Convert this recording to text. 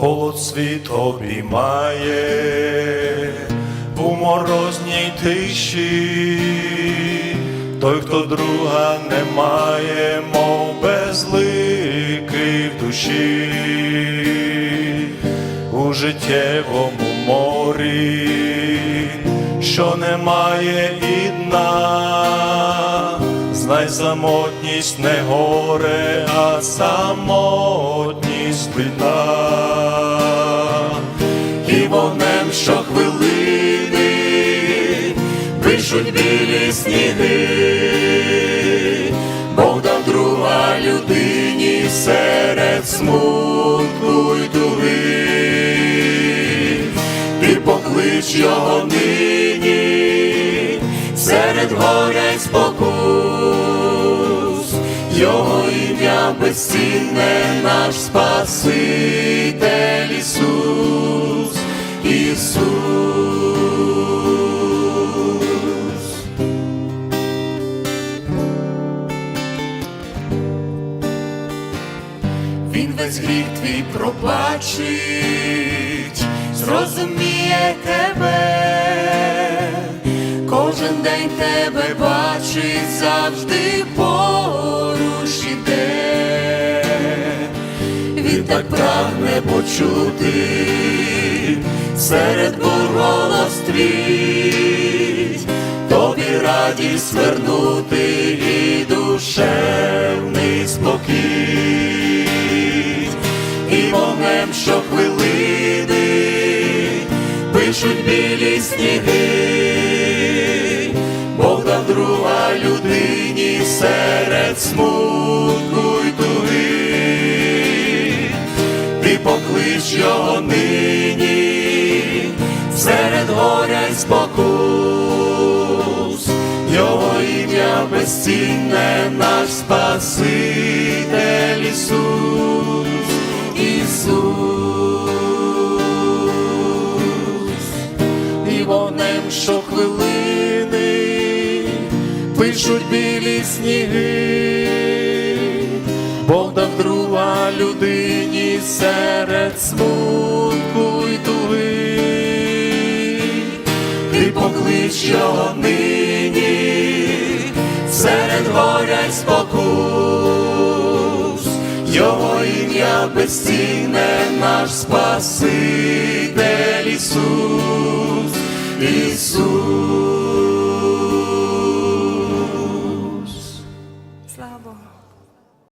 холод світ обіймає у морозній тиші, той, хто друга не має, мов безликий в душі, у життєвому морі, що немає і дна, знай самотність не горе, а самотність бита, і вогнем щохвилини пишуть білі сніги, Бог дав друга людині серед смутку й туги, ти поклич його нині серед горя й спокус, його ім'я безцінне, наш Спаситель Ісус, Ісус. Він весь гріх твій пробачить, зрозуміє тебе, кожен день тебе бачить, завжди поруч. Він так прагне почути серед бур голос твій, тобі радість вернути і душевний спокій, і вогнем щохвилини пишуть білі сніги, Бог дав друга людині серед смутку й туги, ти поклич його нині горя спокус, його ім'я безцінне, наш Спаситель Ісус, Ісус, і вогнем щохвилини пишуть білі сніги, Бог дав друга людині серед смутку й туги, ти поклич його нині серед горя й спокус, його ім'я безцінне, наш Спаситель Ісус, Ісус.